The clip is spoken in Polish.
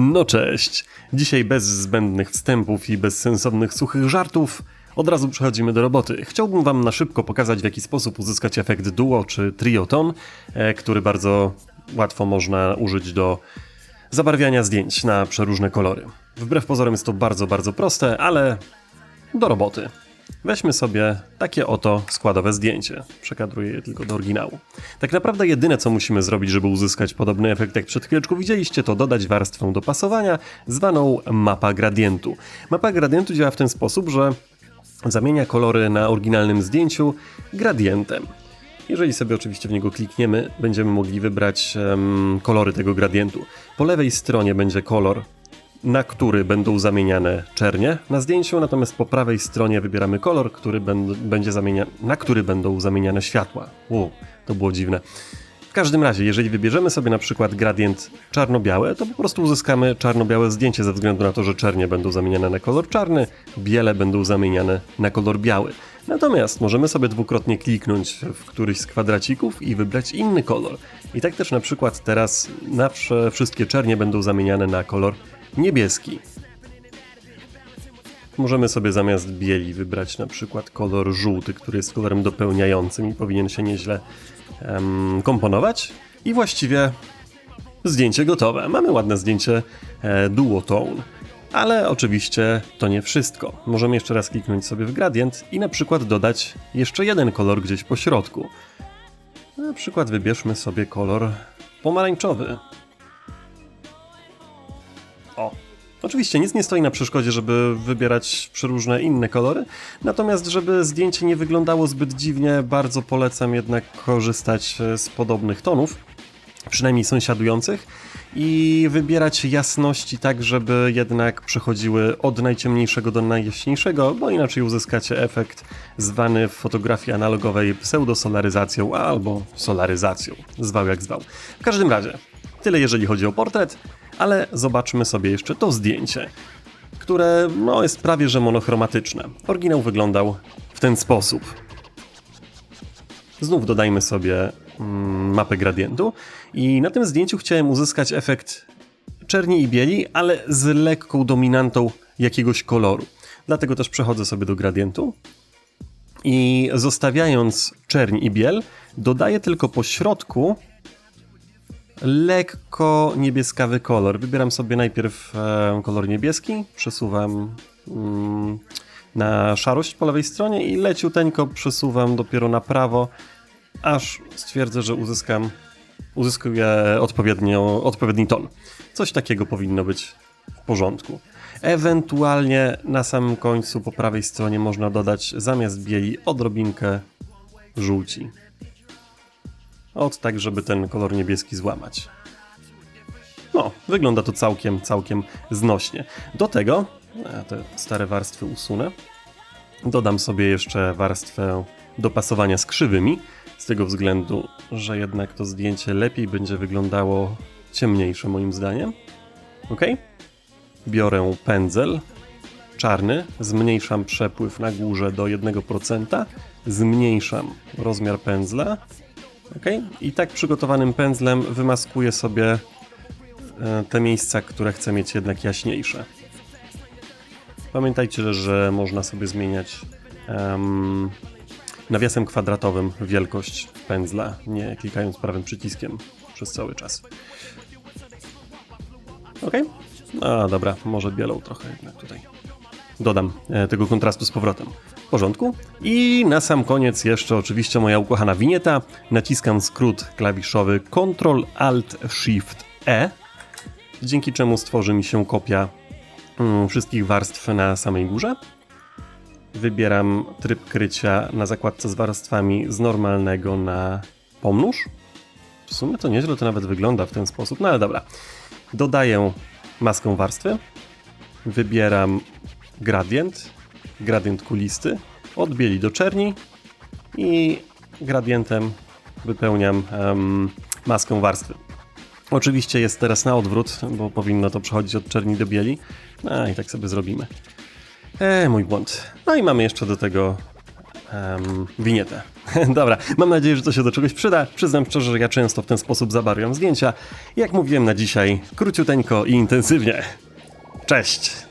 No cześć. Dzisiaj bez zbędnych wstępów i bezsensownych suchych żartów. Od razu przechodzimy do roboty. Chciałbym Wam na szybko pokazać, w jaki sposób uzyskać efekt duo czy trioton, e, który bardzo łatwo można użyć do zabarwiania zdjęć na przeróżne kolory. Wbrew pozorom jest to bardzo, bardzo proste, ale do roboty. Weźmy sobie takie oto składowe zdjęcie. Przekadruję je tylko do oryginału. Tak naprawdę jedyne co musimy zrobić, żeby uzyskać podobny efekt jak przed chwileczką widzieliście, to dodać warstwę dopasowania zwaną mapa gradientu. Mapa gradientu działa w ten sposób, że zamienia kolory na oryginalnym zdjęciu gradientem. Jeżeli sobie oczywiście w niego klikniemy, będziemy mogli wybrać em, kolory tego gradientu. Po lewej stronie będzie kolor, na który będą zamieniane czernie na zdjęciu, natomiast po prawej stronie wybieramy kolor, który będ- będzie zamienia, na który będą zamieniane światła. Wow, to było dziwne. W każdym razie, jeżeli wybierzemy sobie na przykład gradient czarno-białe, to po prostu uzyskamy czarno-białe zdjęcie ze względu na to, że czernie będą zamieniane na kolor czarny, biele będą zamieniane na kolor biały. Natomiast możemy sobie dwukrotnie kliknąć w któryś z kwadracików i wybrać inny kolor. I tak też na przykład teraz nawsze wszystkie czernie będą zamieniane na kolor niebieski. Możemy sobie zamiast bieli wybrać na przykład kolor żółty, który jest kolorem dopełniającym i powinien się nieźle komponować. I właściwie zdjęcie gotowe. Mamy ładne zdjęcie e, duotone. Ale oczywiście to nie wszystko. Możemy jeszcze raz kliknąć sobie w gradient i na przykład dodać jeszcze jeden kolor gdzieś po środku. Na przykład wybierzmy sobie kolor pomarańczowy. Oczywiście nic nie stoi na przeszkodzie, żeby wybierać przeróżne inne kolory, natomiast żeby zdjęcie nie wyglądało zbyt dziwnie, bardzo polecam jednak korzystać e, z podobnych tonów, przynajmniej sąsiadujących, i wybierać jasności tak, żeby jednak przechodziły od najciemniejszego do najjaśniejszego, bo inaczej uzyskacie efekt zwany w fotografii analogowej pseudosolaryzacją albo solaryzacją, zwał jak zwał. W każdym razie, tyle jeżeli chodzi o portret, ale zobaczmy sobie jeszcze to zdjęcie, które no, jest prawie że monochromatyczne. Oryginał wyglądał w ten sposób. Znów dodajmy sobie mm, mapę gradientu i na tym zdjęciu chciałem uzyskać efekt czerni i bieli, ale z lekką dominantą jakiegoś koloru. Dlatego też przechodzę sobie do gradientu i zostawiając czerń i biel, dodaję tylko po środku lekko niebieskawy kolor. Wybieram sobie najpierw e, kolor niebieski, przesuwam mm, na szarość po lewej stronie i leciuteńko przesuwam dopiero na prawo, aż stwierdzę, że uzyskam, uzyskuję odpowiednio, odpowiedni ton. Coś takiego powinno być w porządku. Ewentualnie na samym końcu po prawej stronie można dodać zamiast bieli odrobinkę żółci. Od tak, żeby ten kolor niebieski złamać. No, wygląda to całkiem, całkiem znośnie. Do tego, a te stare warstwy usunę, dodam sobie jeszcze warstwę dopasowania z krzywymi, z tego względu, że jednak to zdjęcie lepiej będzie wyglądało ciemniejsze moim zdaniem. Ok? Biorę pędzel czarny, zmniejszam przepływ na górze do 1%, zmniejszam rozmiar pędzla, ok? I tak przygotowanym pędzlem wymaskuję sobie e, te miejsca, które chcę mieć jednak jaśniejsze. Pamiętajcie, że można sobie zmieniać em, nawiasem kwadratowym wielkość pędzla, nie klikając prawym przyciskiem przez cały czas. Ok? A dobra, może bielą trochę jednak tutaj. Dodam e, tego kontrastu z powrotem. W porządku. I na sam koniec jeszcze oczywiście moja ukochana winieta. Naciskam skrót klawiszowy Ctrl Alt Shift E, dzięki czemu stworzy mi się kopia mm, wszystkich warstw na samej górze. Wybieram tryb krycia na zakładce z warstwami z normalnego na pomnóż. W sumie to nieźle to nawet wygląda w ten sposób, no ale dobra. Dodaję maskę warstwy. Wybieram gradient, gradient kulisty, od bieli do czerni i gradientem wypełniam em, maskę warstwy. Oczywiście jest teraz na odwrót, bo powinno to przechodzić od czerni do bieli. A i tak sobie zrobimy. E, mój błąd. No i mamy jeszcze do tego em, winietę. Dobra, mam nadzieję, że to się do czegoś przyda. Przyznam szczerze, że ja często w ten sposób zabawiam zdjęcia. Jak mówiłem na dzisiaj, króciuteńko i intensywnie. Cześć!